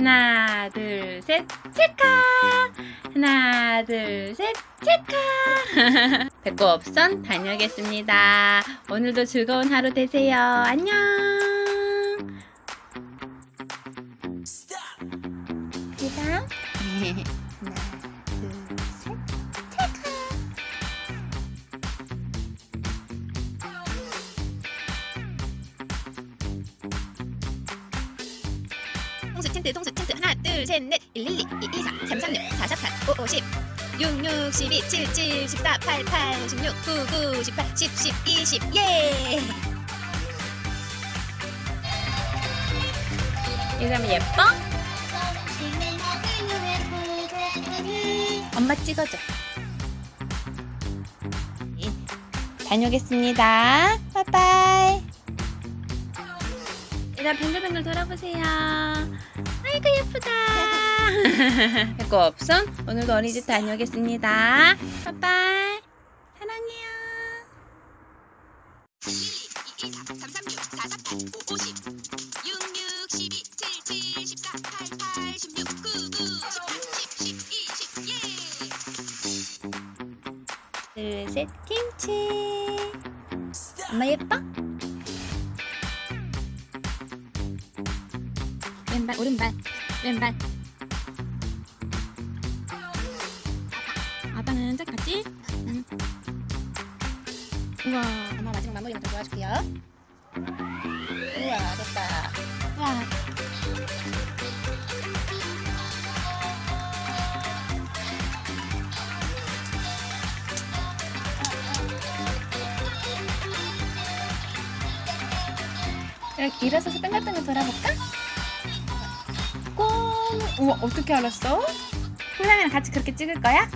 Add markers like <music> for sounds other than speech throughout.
하나, 둘, 셋, 체카! 하나, 둘, 셋, 체카! <laughs> 배꼽선 다녀오겠습니다. 오늘도 즐거운 하루 되세요. 안녕! 기다 하나 <laughs> 네. 통수 텐트 통수 텐트 하나 둘 셋넷 112 224 336 448 5 50 6 6 12 7 7 14 8 8 16 9 9 18 10 10 20 예! 이러면 예뻐? 엄마 찍어줘. 예, 다녀오겠습니다. 빠빠 이. 얘들아 뱅글뱅글 돌아보세요. 아이고 예쁘다. 배꼽선 오늘도 어린이집 다녀오겠습니다. 빠빠이. 사랑해요. 224 336 448 5 50 6 6 12 7 7 14 8 8 16 9 9 18 10 10 20 예! 둘, 셋, 김치. 엄마 예뻐? 왼발, 오른발, 왼발. 아빠는 저기 봤지? 응. 우와, 엄마 마지막 마무리만 좀 도와줄게요 우와 됐다 와. 이렇게 일어서서 뺑글뺑글 돌아볼까? 꽁! 우와, 어떻게 알았어? 홀랑이랑 같이 그렇게 찍을 거야?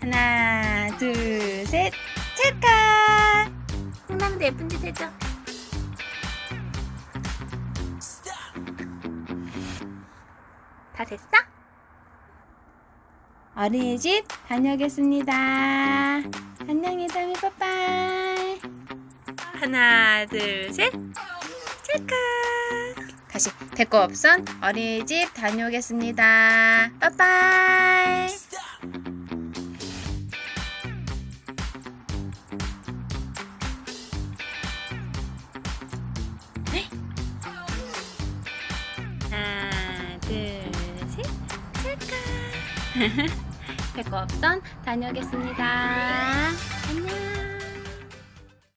하나, 둘, 셋, 찰까! 홀랑이도 예쁜 짓 해줘. 다 됐어? 어린이 집 다녀오겠습니다. 안녕히 다음에 빠빠이. 하나, 둘, 셋. 체크. 다시 배꼽선 어린이집 다녀오겠습니다. 빠빠이. 하나, 둘, 셋, 체크. <laughs> 배꼽선 다녀오겠습니다.